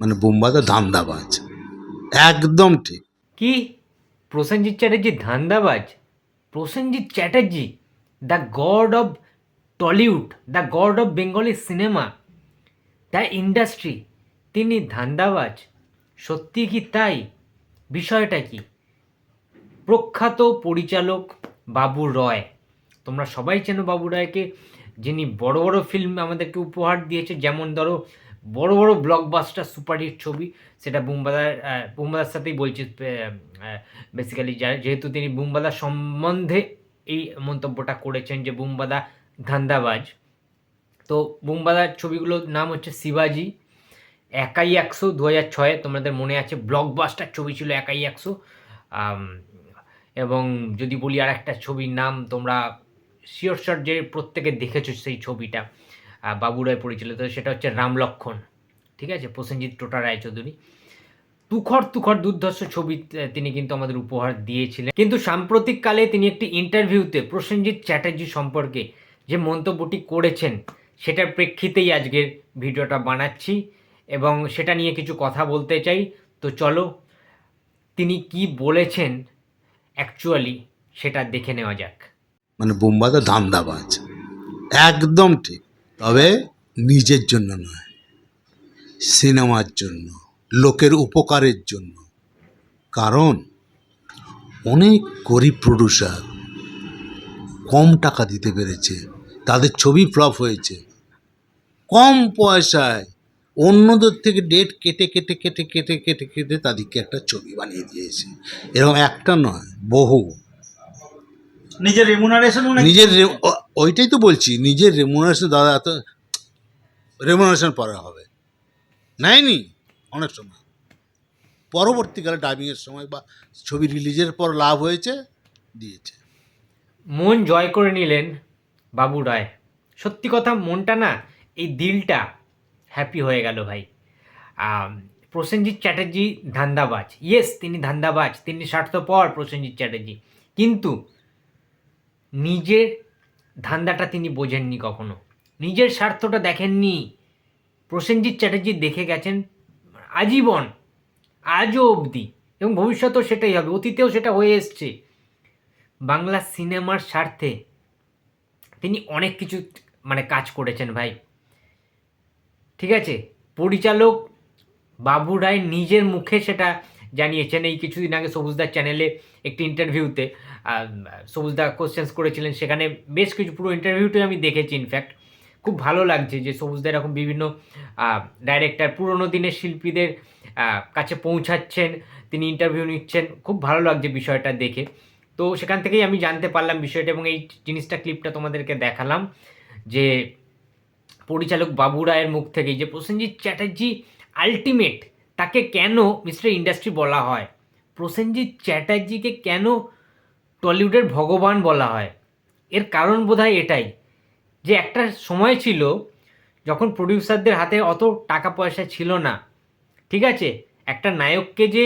মানে বোম্বাদা ধান্দাবাজ। একদম ঠিক। কি? Prosenjit Chatterjee ধান্দাবাজ? Prosenjit Chatterjee the god of Tollywood the god of Bengali cinema the industry তিনি ধান্দাবাজ। সত্যি কি তাই? বিষয়টা কি? প্রখ্যাত পরিচালক বাবু রয়। তোমরা সবাই চেনো বাবু রয়কে, যিনি বড় বড় ফিল্ম আমাদেরকে উপহার দিয়েছে। যেমন ধরো বড় বড় ব্লকবাস্টার সুপারহিট ছবি, সেটা বুমবাদার বুম্বাদার সাথেই বলছি বেসিক্যালি যেহেতু তিনি বুম্বাদার সম্বন্ধে এই মন্তব্যটা করেছেন যে বুমবাদা ধান্দাবাজ। তো বুমবাদার ছবিগুলোর নাম হচ্ছে শিবাজি, একাই একশো দু হাজার ছয়ে, তোমাদের মনে আছে ব্লকবাস্টার ছবি ছিল একাই একশো। এবং যদি বলি আর একটা ছবির নাম, তোমরা শিওর শট যে প্রত্যেকে দেখেছ সেই ছবিটা। আহ, বাবু রায় পরিচালিত সেটা হচ্ছে রাম লক্ষণ। ঠিক আছে? প্রসেনজিৎ টোটা রায়চৌধুরী। তুখর তুখর দুর্ধর্ষ ছবি তিনি কিন্তু আমাদের উপহার দিয়েছিলেন। কিন্তু সাম্প্রতিককালে তিনি একটি ইন্টারভিউতে প্রসেনজিৎ চ্যাটার্জি সম্পর্কে যে মন্তব্যটি করেছেন সেটার প্রেক্ষিতেই আজকের ভিডিওটা বানাচ্ছি। এবং সেটা নিয়ে কিছু কথা বলতে চাই। তো চলো তিনি কি বলেছেন অ্যাকচুয়ালি সেটা দেখে নেওয়া যাক। মানে বোম্বাদা ধান্দাবাজ। একদম ঠিক। তবে নিজের জন্য নয় সিনেমার জন্য লোকের উপকারের জন্য। কারণ অনেক গরিব প্রডিউসার কম টাকা দিতে পেরেছে তাদের ছবি ফ্লপ হয়েছে। কম পয়সায় অন্যদের থেকে ডেট কেটে কেটে কেটে কেটে কেটে কেটে তাদেরকে একটা ছবি বানিয়ে দিয়েছে। এরকম একটা নয় বহু। নিজের রেমুনারেশনও নাকি নিজের ওইটাই তো বলছি, নিজের রেমুনারেশন দাদা এত রেমুনারেশন পরে হবে। নেয়নি অনেক সময়। পরবর্তীকালে ডাবিংয়ের সময় বা ছবি রিলিজের পর লাভ হয়েছে, দিয়েছে। মন জয় করে নিলেন বাবু রায়। সত্যি কথা, মনটা না, এই দিলটা হ্যাপি হয়ে গেল ভাই। প্রসেনজিৎ চ্যাটার্জি ধান্দাবাজ। ইয়েস তিনি ধান্দাবাজ, তিনি স্বার্থপর প্রসেনজিৎ চ্যাটার্জি। কিন্তু নিজের ধান্দাটা তিনি বোঝেননি কখনো। নিজের স্বার্থটা দেখেননি। প্রসেনজিৎ চ্যাটার্জি দেখে গেছেন আজীবন আজও অবধি, এবং ভবিষ্যতেও সেটাই হবে, অতীতেও সেটা হয়ে এসছে। বাংলা সিনেমার স্বার্থে তিনি অনেক কিছু মানে কাজ করেছেন ভাই। ঠিক আছে? পরিচালক বাবু রায় নিজের মুখে সেটা জানিয়েছেন। এই কিছুদিন আগে সবুজদার চ্যানেলে একটি ইন্টারভিউতে সবুজদা কোশ্চেন্স করেছিলেন। সেখানে বেশ কিছু পুরো ইন্টারভিউটাই আমি দেখেছি ইনফ্যাক্ট খুব ভালো লাগছে যে সবুজদা এরকম বিভিন্ন ডাইরেক্টর পুরোনো দিনের শিল্পীদের কাছে পৌঁছাচ্ছেন, তিনি ইন্টারভিউ নিচ্ছেন। খুব ভালো লাগছে বিষয়টা দেখে। তো সেখান থেকেই আমি জানতে পারলাম বিষয়টা এবং এই জিনিসটা ক্লিপটা তোমাদেরকে দেখালাম যে পরিচালক বাবু রায়ের মুখ থেকে যে প্রসেনজিৎ চ্যাটার্জি আলটিমেট তাকে কেন মিস্টার ইন্ডাস্ট্রি বলা হয়? প্রসেনজিৎ চ্যাটার্জিকে কেন টলিউডের ভগবান বলা হয়? এর কারণ বোধহয় এটাই, যে একটা সময় ছিল যখন প্রডিউসারদের হাতে অত টাকা পয়সা ছিল না। ঠিক আছে? একটা নায়ককে যে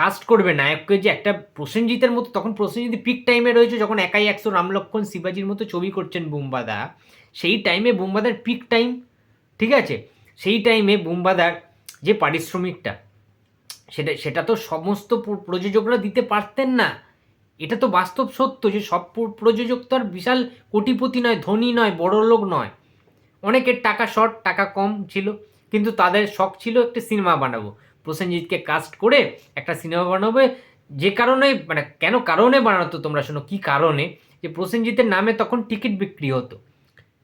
কাস্ট করবে, নায়ককে যে একটা প্রসেনজিতের মতো, তখন প্রসেনজিৎ পিক টাইমে রয়েছে যখন একাই একশো রামলক্ষণ শিবাজির মতো ছবি করছেন বুম্বাদা। সেই টাইমে বুম্বাদার পিক টাইম ঠিক আছে? সেই টাইমে বুম্বাদার যে পারিশ্রমিকটা, সেটা সেটা তো সমস্ত প্রযোজকরা দিতে পারতেন না। এটা তো বাস্তব সত্য যে সব প্রযোজক তো আর বিশাল কোটিপতি নয়, ধনী নয় বড় লোক নয়। অনেকের টাকা শর্ট, টাকা কম ছিল, কিন্তু তাদের শখ ছিল একটা সিনেমা বানাবো। প্রসেনজিৎকে কাস্ট করে একটা সিনেমা বানাবে, যে কারণে মানে কেন কারণে বানাতো তোমরা শোনো, কি কারণে? যে প্রসেনজিতের নামে তখন টিকিট বিক্রি হতো।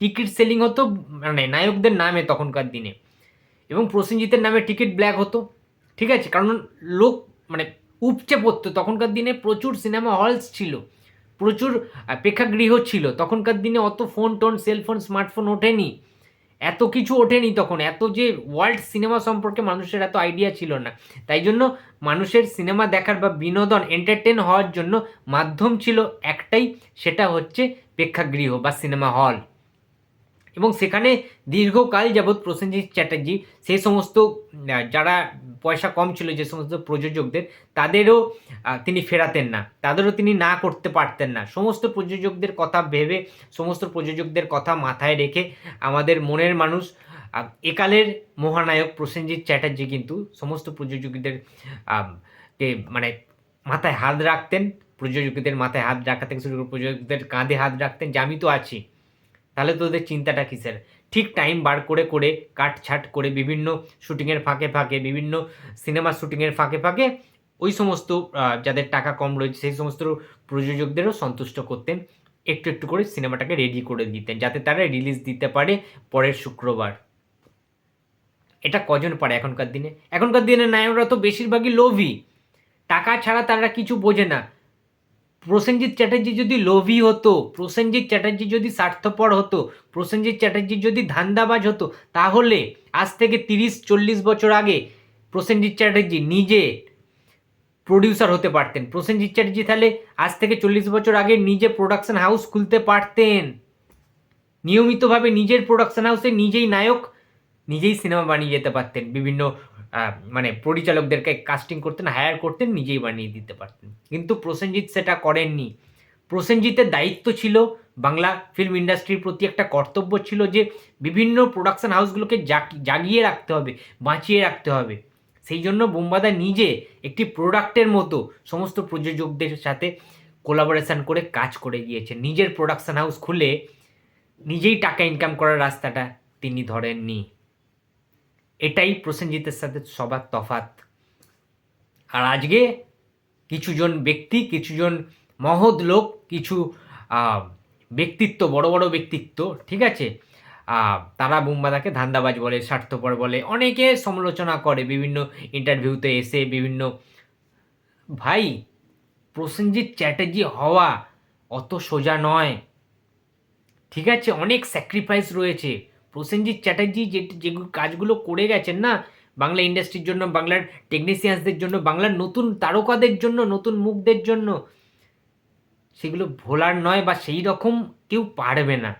টিকিট সেলিং হতো মানে নায়কদের নামে তখনকার দিনে। এবং প্রসেনজিতের নামে টিকিট ব্ল্যাক হতো, ঠিক আছে? কারণ লোক মানে উপচে পড়তো। তখনকার দিনে প্রচুর সিনেমা হলস ছিল, প্রচুর প্রেক্ষাগৃহ ছিল। তখনকার দিনে অত ফোন টোন সেলফোন স্মার্টফোন ওঠেনি। এত কিছু ওঠেনি তখন। এত যে ওয়ার্ল্ড সিনেমা সম্পর্কে মানুষের এত আইডিয়া ছিল না। তাই জন্য মানুষের সিনেমা দেখার বা বিনোদন এন্টারটেন হওয়ার জন্য মাধ্যম ছিল একটাই, সেটা হচ্ছে প্রেক্ষাগৃহ বা সিনেমা হল এবং সেখানে দীর্ঘকাল যাবৎ প্রসেনজিৎ চ্যাটার্জি সেই সমস্ত যারা পয়সা কম ছিল, যে সমস্ত প্রযোজকদের, তাদেরও তিনি ফেরাতেন না। তাদেরও তিনি না করতে পারতেন না। সমস্ত প্রযোজকদের কথা ভেবে, সমস্ত প্রযোজকদের কথা মাথায় রেখে আমাদের মনের মানুষ একালের মহানায়ক প্রসেনজিৎ চ্যাটার্জি কিন্তু সমস্ত প্রযোজকদের কে মানে মাথায় হাত রাখতেন, প্রযোজকদের মাথায় হাত রাখা থেকে শুরু করে প্রযোজকদের কাঁধে হাত রাখতেন, যে আমি তো আছি। তাহলে তো ওদের চিন্তাটা কিসের? ঠিক টাইম বার করে করে কাটছাট করে বিভিন্ন শুটিংয়ের ফাঁকে ফাঁকে, বিভিন্ন সিনেমা শুটিংয়ের ফাঁকে ফাঁকে ওই সমস্ত যাদের টাকা কম রয়েছে, সেই সমস্ত প্রযোজকদেরও সন্তুষ্ট করতেন, একটু একটু করে সিনেমাটাকে রেডি করে দিতেন, যাতে তারা রিলিজ দিতে পারে পরের শুক্রবার। এটা কজন পারে এখনকার দিনে? এখনকার দিনে নায়করা তো বেশিরভাগই লোভী। টাকা ছাড়া তারা কিছু বোঝে না। প্রসেনজিৎ চ্যাটার্জি যদি লোভী হতো, প্রসেনজিৎ চ্যাটার্জি যদি স্বার্থপর হতো, প্রসেনজিৎ চ্যাটার্জি যদি ধান্দাবাজ হতো, তাহলে আজ থেকে তিরিশ, চল্লিশ বছর আগে প্রসেনজিৎ চ্যাটার্জি নিজে প্রডিউসার হতে পারতেন। প্রসেনজিৎ চ্যাটার্জি তাহলে আজ থেকে চল্লিশ বছর আগে নিজে প্রোডাকশন হাউস খুলতে পারতেন। নিয়মিতভাবে নিজের প্রোডাকশন হাউসে নিজেই নায়ক, নিজেই সিনেমা বানিয়ে যেতে পারতেন। বিভিন্ন মানে পরিচালকদেরকে কাস্টিং করতেন হায়ার করতেন, নিজেই বানিয়ে দিতে পারতেন। কিন্তু প্রসেনজিৎ সেটা করেননি। প্রসেনজিতের দায়িত্ব ছিল বাংলা ফিল্ম ইন্ডাস্ট্রির প্রতি একটা কর্তব্য ছিল যে বিভিন্ন প্রোডাকশন হাউসগুলোকে জাগ- জাগিয়ে রাখতে হবে, বাঁচিয়ে রাখতে হবে। সেই জন্য বোম্বাদা নিজে একটি প্রোডাক্টের মতো সমস্ত প্রযোজকদের সাথে কোলাবোরেশন করে কাজ করে গিয়েছেন। নিজের প্রোডাকশন হাউস খুলে নিজেই টাকা ইনকাম করার রাস্তাটা তিনি ধরেননি। এটাই প্রসেনজিতের সাথে সবার তফাত আর আজকে কিছুজন ব্যক্তি, কিছুজন মহৎ লোক, কিছু ব্যক্তিত্ব, বড় বড় ব্যক্তিত্ব, ঠিক আছে? তারা বুম্বাদাকে ধান্দাবাজ বলে, স্বার্থপর বলে, অনেকে সমালোচনা করে, বিভিন্ন ইন্টারভিউতে এসে বিভিন্ন, ভাই, প্রসেনজিৎ চ্যাটার্জি হওয়া অত সোজা নয়। ঠিক আছে? অনেক স্যাক্রিফাইস রয়েছে। প্রসেনজিৎ চ্যাটার্জি যে যে কাজগুলো করে গেছেন না, বাংলা ইন্ডাস্ট্রির জন্য, বাংলার টেকনিশিয়ানসদের জন্য, বাংলার নতুন তারকাদের জন্য, নতুন মুখদের জন্য, সেগুলো ভোলার নয় বা সেই রকম কেউ পারবে না।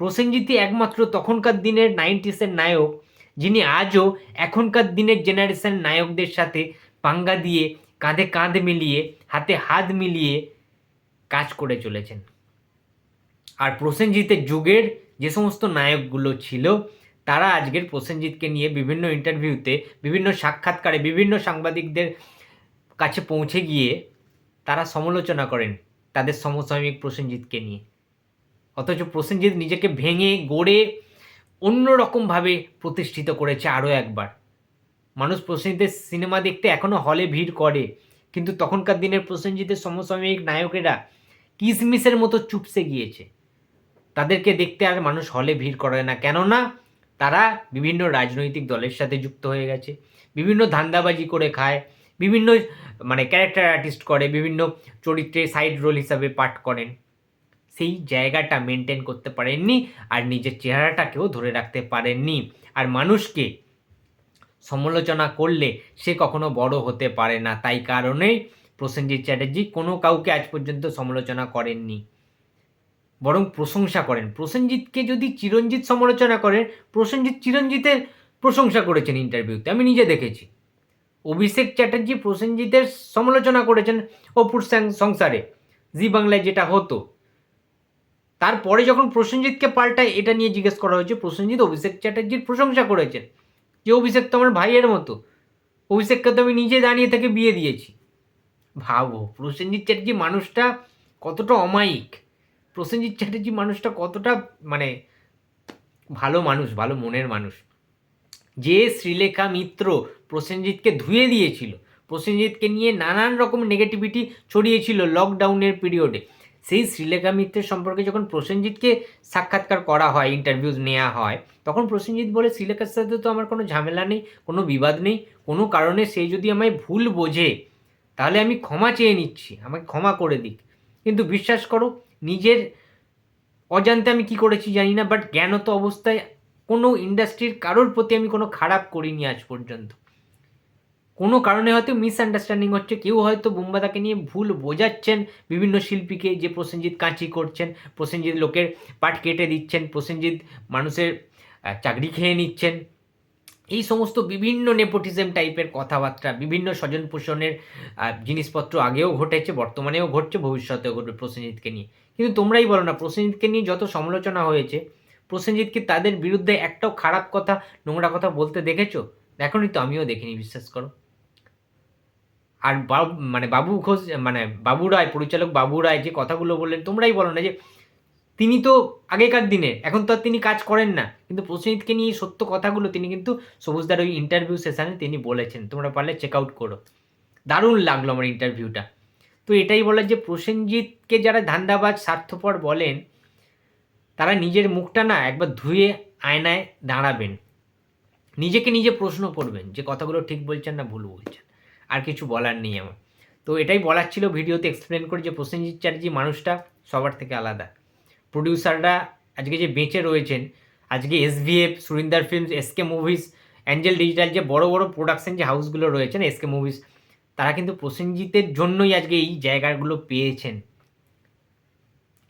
প্রসেনজিৎই একমাত্র তখনকার দিনের নাইনটিসের নায়ক, যিনি আজও এখনকার দিনের জেনারেশন নায়কদের সাথে পাঙ্গা দিয়ে, কাঁধে কাঁধ মিলিয়ে, হাতে হাত মিলিয়ে কাজ করে চলেছেন। আর প্রসেনজিতের যুগের যে সমস্ত নায়কগুলো ছিল, তারা আজকের প্রসেনজিৎকে নিয়ে বিভিন্ন ইন্টারভিউতে বিভিন্ন সাক্ষাৎকারে, বিভিন্ন সাংবাদিকদের কাছে পৌঁছে গিয়ে তারা সমালোচনা করেন তাদের সমসাময়িক প্রসেনজিৎকে নিয়ে। অথচ প্রসেনজিৎ নিজেকে ভেঙে, গড়ে, অন্যরকমভাবে প্রতিষ্ঠিত করেছে আরও একবার। মানুষ প্রসেনজিতের সিনেমা দেখতে এখনও হলে ভিড় করে, কিন্তু তখনকার দিনের প্রসেনজিতের সমসাময়িক নায়কেরা কিসমিসের মতো চুপসে গিয়েছে। তাদেরকে দেখতে আর মানুষ হলে ভিড় করে না। কেননা তারা বিভিন্ন রাজনৈতিক দলের সাথে যুক্ত হয়ে গেছে। বিভিন্ন ধান্দাবাজি করে খায়। বিভিন্ন মানে ক্যারেক্টার আর্টিস্ট করে। বিভিন্ন চরিত্রে সাইড রোল হিসাবে পাঠ করেন। সেই জায়গাটা মেনটেন করতে পারেননি আর নিজের চেহারাটাকেও ধরে রাখতে পারেননি। আর মানুষকে সমালোচনা করলে সে কখনো বড় হতে পারে না। তাই কারণেই প্রসেনজিৎ চ্যাটার্জি কোনো কাউকে আজ পর্যন্ত সমালোচনা করেননি। বরং প্রশংসা করেন। প্রসেনজিৎকে যদি চিরঞ্জিত সমালোচনা করেন, প্রসেনজিৎ চিরঞ্জিতের প্রশংসা করেছেন ইন্টারভিউতে আমি নিজে দেখেছি। অভিষেক চ্যাটার্জি প্রসেনজিতের সমালোচনা করেছেন অপুর সংসারে, জি বাংলায় যেটা হতো। তারপরে যখন প্রসেনজিৎকে পাল্টায়, এটা নিয়ে জিজ্ঞেস করা হয়েছে, প্রসেনজিৎ অভিষেক চ্যাটার্জির প্রশংসা করেছেন। যে অভিষেক তো আমার ভাইয়ের মতো। অভিষেককে তো আমি নিজে দাঁড়িয়ে থেকে বিয়ে দিয়েছি। ভাবো, প্রসেনজিৎ চ্যাটার্জি মানুষটা কতটা অমায়িক। প্রসেনজিৎ চ্যাটার্জি মানুষটা কতটা মানে ভালো মানুষ, ভালো মনের মানুষ। যে শ্রীলেখা মিত্র প্রসেনজিৎকে ধুয়ে দিয়েছিল, প্রসেনজিৎকে নিয়ে নানান রকম নেগেটিভিটি ছড়িয়েছিল লকডাউনের পিরিয়ডে সেই শ্রীলেখা মিত্রের সম্পর্কে যখন প্রসেনজিৎকে সাক্ষাৎকার করা হয় ইন্টারভিউজ নেওয়া হয়, তখন প্রসেনজিৎ বলে, শ্রীলেখার সাথে তো আমার কোনো ঝামেলা নেই, কোনো বিবাদ নেই, কোনো কারণে সে যদি আমায় ভুল বোঝে, তাহলে আমি ক্ষমা চেয়ে নিচ্ছি, আমাকে ক্ষমা করে দিক। কিন্তু বিশ্বাস করো নিজের অজান্তে আমি কি করেছি জানি না বাট জ্ঞানত অবস্থায় কোনো ইন্ডাস্ট্রির কারোর প্রতি আমি কোনো খারাপ করিনি আজ পর্যন্ত। কোনো কারণে হয়তো মিসআন্ডারস্ট্যান্ডিং হচ্ছে, কেউ হয়তো বোম্বাদাকে নিয়ে ভুল বোঝাচ্ছেন, বিভিন্ন শিল্পীকে যে প্রসেনজিৎ কাঁচি করছেন, প্রসেনজিৎ লোকের পাট কেটে দিচ্ছেন, প্রসেনজিৎ মানুষের চাকরি খেয়ে নিচ্ছেন। এই সমস্ত বিভিন্ন নেপোটিজম টাইপের কথাবার্তা, বিভিন্ন স্বজন পোষণের জিনিসপত্র আগেও ঘটেছে, বর্তমানেও ঘটছে, ভবিষ্যতেও ঘটবে প্রসেনজিৎকে নিয়ে। কিন্তু তোমরাই বলো না, প্রসেনজিৎকে নিয়ে যত সমালোচনা হয়েছে প্রসেনজিৎকে তাদের বিরুদ্ধে একটাও খারাপ কথা, নোংরা কথা বলতে দেখেছ? দেখোনি তো, আমিও দেখিনি, বিশ্বাস করো। আর মানে বাবু ঘোষ মানে বাবু রায়, পরিচালক বাবু রায় যে কথাগুলো বললেন, তোমরাই বলো না যে তিনি তো আগেকার দিনে, এখন তো আর তিনি কাজ করেন না, কিন্তু প্রসেনজিৎকে নিয়ে সত্য কথাগুলো তিনি কিন্তু সবুজদার ওই ইন্টারভিউ সেশনে তিনি বলেছেন, তোমরা পারলে চেক আউট করো। দারুণ লাগল আমার ইন্টারভিউটা তো এটাই বলার যে প্রসেনজিৎকে যারা ধান্দাবাজ, স্বার্থপর বলেন, তারা নিজের মুখটা না একবার ধুয়ে আয়নায় দাঁড়াবেন। নিজেকে নিজে প্রশ্ন করবেন যে কথাগুলো ঠিক বলছেন না ভুল বলছেন। আর কিছু বলার নেই আমার তো এটাই বলার ছিল ভিডিওতে এক্সপ্লেন করে যে প্রসেনজিৎ চ্যাটার্জি মানুষটা সবার থেকে আলাদা। প্রডিউসাররা আজকে যে বেঁচে রয়েছেন, আজকে SVF Surinder films SK movies Angel digital যে বড় বড় প্রোডাকশন যে হাউসগুলো রয়েছেন এসকে মুভিজ তারা কিন্তু প্রসেনজিতের জন্যই আজকে এই জায়গাগুলো পেয়েছেন।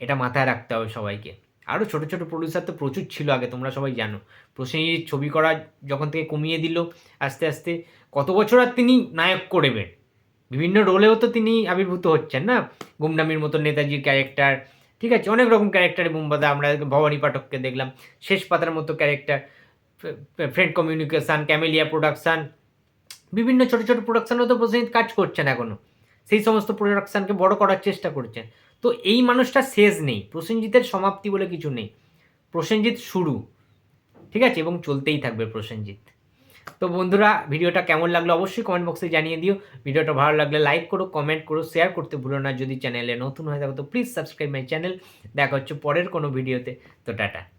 এটা মাথায় রাখতে হবে সবাইকে। আরও ছোট ছোট প্রডিউসার তো প্রচুর ছিল আগে, তোমরা সবাই জানো। প্রসেনজিৎ ছবি করা যখন থেকে কমিয়ে দিল, আস্তে আস্তে কত বছর আর তিনি নায়ক করবেন? বিভিন্ন রোলেও তো তিনি আবির্ভূত হচ্ছেন না? গুমনামির মতো নেতাজির ক্যারেক্টার ঠিক আছে? অনেক রকম ক্যারেক্টারে মুম্বাদা আমরা ভবানী পাঠককে দেখলাম। শেষ পাতার মতো character friend communication Camellia production বিভিন্ন ছোট ছোট প্রোডাকশানও তো প্রসেনজিৎ কাজ করছেন এখনও সেই সমস্ত প্রোডাকশানকে বড় করার চেষ্টা করছেন। তো এই মানুষটা শেষ নেই। প্রসেনজিতের সমাপ্তি বলে কিছু নেই। প্রসেনজিৎ শুরু। ঠিক আছে? এবং চলতেই থাকবে প্রসেনজিৎ। তো বন্ধুরা, ভিডিওটা কেমন লাগল অবশ্যই কমেন্ট বক্সে জানিয়ে দিও। ভিডিওটা ভালো লাগলে লাইক করো কমেন্ট করো শেয়ার করতে ভুলো না। যদি চ্যানেলে নতুন হয়ে থাকো, তো প্লিজ সাবস্ক্রাইব মাই চ্যানেল দেখা হচ্ছে পরের কোনো ভিডিওতে তো টাটা।